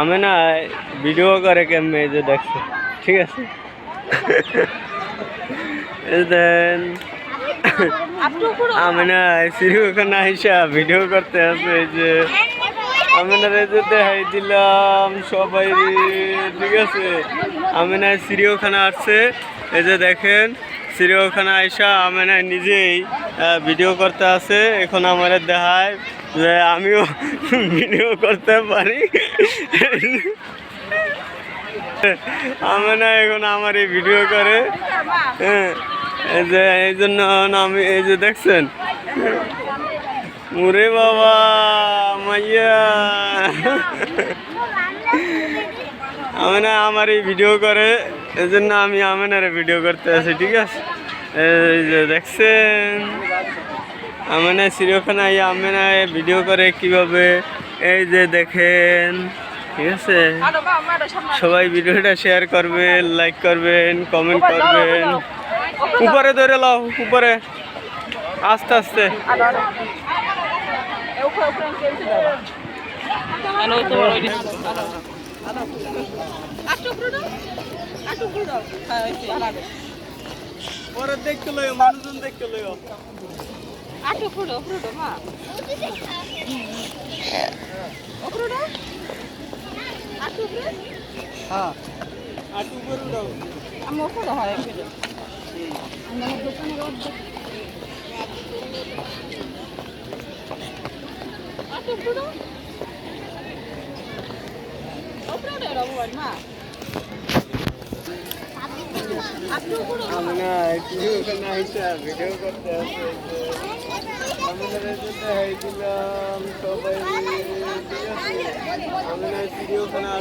আমি না ভিডিও করে কেমনে এই যে দেখছ। ঠিক আছে? দেন। আমি না সিরিয়াখানা হিসাব ভিডিও করতে আছে এই যে আমি না রেজে দেখাই দিলাম সবাই ঠিক আছে? আমি না সিরিয়াখানা আসছে, এই যে দেখেন। সিরিয়াখানা আইসা আমি না নিজেই ভিডিও করতে আছে। এখন আমার দেখায় যে আমিও ভিডিও করতে পারি। আমি না এখন আমার এই ভিডিও করে। হ্যাঁ যে, এই জন্য আমি, এই যে দেখছেন? মুরে বাবা, মাইয়া। আমি না আমার এই ভিডিও করে এই জন্য আমি আমেনারে ভিডিও করতে আছি ঠিক আছে? এই যে দেখছেন আমেনা চিড়িয়াখানায় আমেনা ভিডিও করে কীভাবে এই যে দেখেন ঠিক আছে? সবাই ভিডিওটা শেয়ার করবেন লাইক করবেন কমেন্ট করবেন। উপরে ধরে লাও উপরে। আস্তে আস্তে। পরে দেখতে লয় মানুষজন দেখতে লয় আটো ফুটো ফুটো মা ও ফুটো আটো ফুটো হ্যাঁ আর উপরে উঠাও আমি ও ফুটো হয় আমার দোকানে রোদ আটো ফুটো। ভিডিও ভিডিও করতে আছে আমাদের যেতে হয়েছিলাম সবাই ঠিক আছে আমি না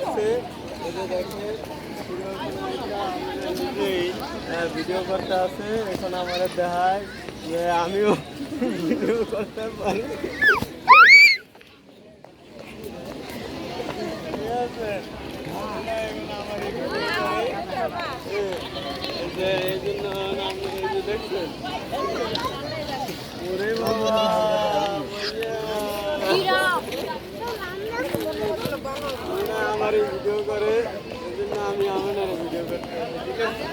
এটা ভিডিও করতে আছে এখন আমার দেখায় যে আমিও ভিডিও করতে পারি ঠিক আছে আমি না এখন আমার এই video করে, এই যে এই জন্য আমি এই যে দেখছেন ওরে বাবা ভাইয়া। আমি না আমার এই ভিডিও করে এই জন্য আমি আমার ভিডিও করতে ঠিক আছে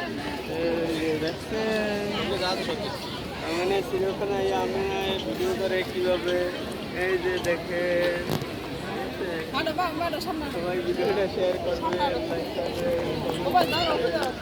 এই যে দেখছেন আমি না চিড়িয়াখানায় আমি ভিডিও করে কীভাবে এই যে সামনে। সবাই ভিডিওটা শেয়ার করবে লাইক করবে।